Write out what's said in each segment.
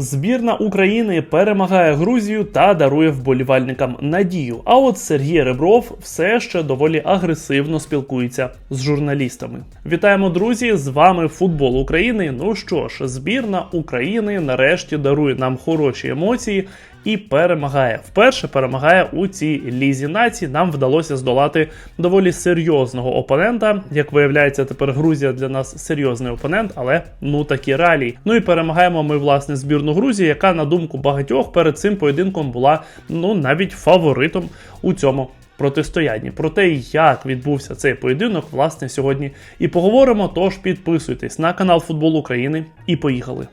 Збірна України перемагає Грузію та дарує вболівальникам надію. А от Сергій Ребров все ще доволі агресивно спілкується з журналістами. Вітаємо, друзі! З вами футбол України. Ну що ж, збірна України нарешті дарує нам хороші емоції. І перемагає. Вперше перемагає у цій лізі націй. Нам вдалося здолати доволі серйозного опонента. Як виявляється, тепер Грузія для нас серйозний опонент, але ну такі реалії. Ну і перемагаємо ми власне збірну Грузії, яка на думку багатьох перед цим поєдинком була ну навіть фаворитом у цьому. Протистоянні про те, як відбувся цей поєдинок, власне, сьогодні і поговоримо. Тож підписуйтесь на канал Футбол України і поїхали.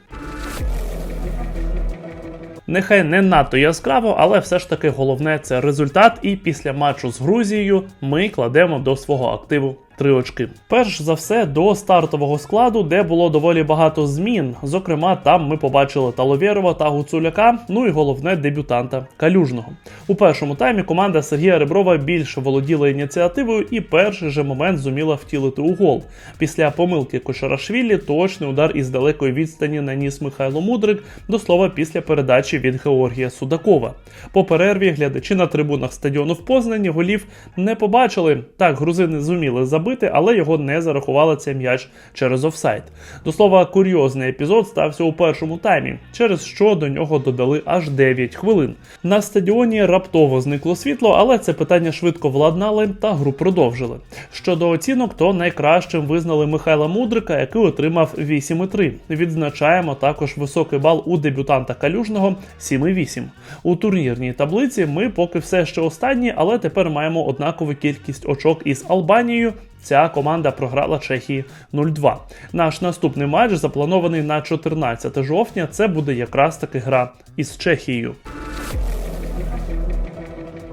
Нехай не надто яскраво, але все ж таки головне це результат. І після матчу з Грузією ми кладемо до свого активу три очки. Перш за все, до стартового складу, де було доволі багато змін. Зокрема, там ми побачили Таловєрова та Гуцуляка. Ну і головне дебютанта Калюжного. У першому таймі команда Сергія Реброва більше володіла ініціативою і перший же момент зуміла втілити у гол. Після помилки Кошарашвілі точний удар із далекої відстані наніс Михайло Мудрик, до слова, після передачі від Георгія Судакова. По перерві глядачі на трибунах стадіону в Познані голів не побачили. Так, грузини зуміли забити, але його не зарахували цей м'яч через офсайд. До слова, курйозний епізод стався у першому таймі, через що до нього додали аж 9 хвилин. На стадіоні раптово зникло світло, але це питання швидко владнали та гру продовжили. Щодо оцінок, то найкращим визнали Михайла Мудрика, який отримав 8,3. Відзначаємо також високий бал у дебютанта Калюжного 7,8. У турнірній таблиці ми поки все ще останні, але тепер маємо однакову кількість очок із Албанією. Ця команда програла Чехії 0-2. Наш наступний матч запланований на 14 жовтня. Це буде якраз таки гра із Чехією.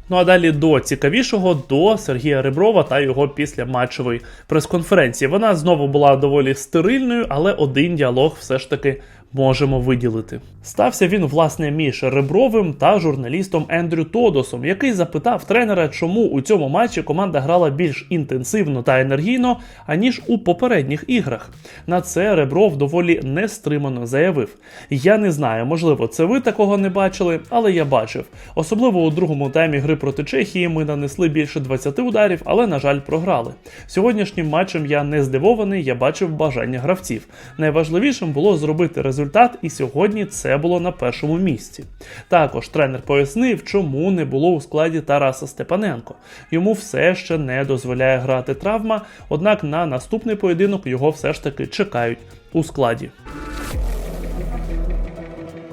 Ну а далі до цікавішого до Сергія Реброва та його післяматчевої прес-конференції. Вона знову була доволі стерильною, але один діалог все ж таки можемо виділити. Стався він, власне, між Ребровим та журналістом Ендрю Тодосом, який запитав тренера, чому у цьому матчі команда грала більш інтенсивно та енергійно, аніж у попередніх іграх. На це Ребров доволі нестримано заявив: Я не знаю, можливо, це ви такого не бачили, але я бачив. Особливо у другому таймі гри проти Чехії ми нанесли більше 20 ударів, але, на жаль, програли. Сьогоднішнім матчем я не здивований, я бачив бажання гравців. Найважливішим було зробити результат, і сьогодні це було на першому місці. Також тренер пояснив, чому не було у складі Тараса Степаненко. Йому все ще не дозволяє грати травма, однак на наступний поєдинок його все ж таки чекають у складі.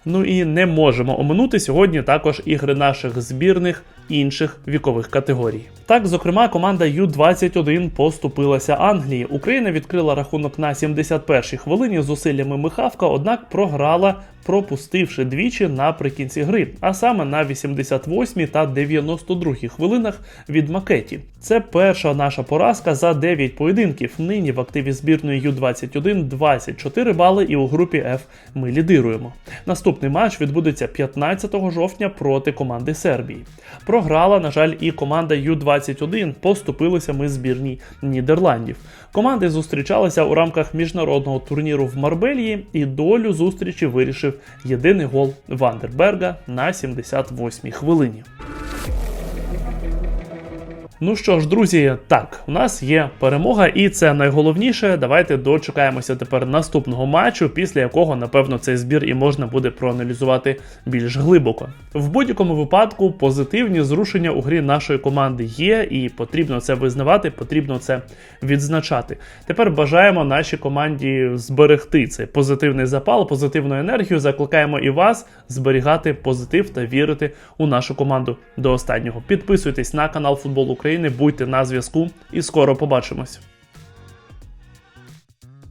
Ну і не можемо оминути сьогодні також ігри наших збірних інших вікових категорій. Так, зокрема, команда Ю-21 поступилася Англії. Україна відкрила рахунок на 71-й хвилині зусиллями Михавка, однак програла, пропустивши двічі наприкінці гри, а саме на 88-й та 92-й хвилинах від Макеті. Це перша наша поразка за 9 поєдинків. Нині в активі збірної Ю-21 24 бали, і у групі F ми лідируємо. Наступний матч відбудеться 15 жовтня проти команди Сербії. Програла, на жаль, і команда Ю-21. Поступилися ми збірній Нідерландів. Команди зустрічалися у рамках міжнародного турніру в Марбельї, і долю зустрічі вирішив єдиний гол Вандерберга на 78-й хвилині. Ну що ж, друзі, так, у нас є перемога, і це найголовніше. Давайте дочекаємося тепер наступного матчу, після якого, напевно, цей збір і можна буде проаналізувати більш глибоко. В будь-якому випадку позитивні зрушення у грі нашої команди є, і потрібно це визнавати, потрібно це відзначати. Тепер бажаємо нашій команді зберегти цей позитивний запал, позитивну енергію. Закликаємо і вас зберігати позитив та вірити у нашу команду до останнього. Підписуйтесь на канал Футбол України, будьте на зв'язку і скоро побачимось.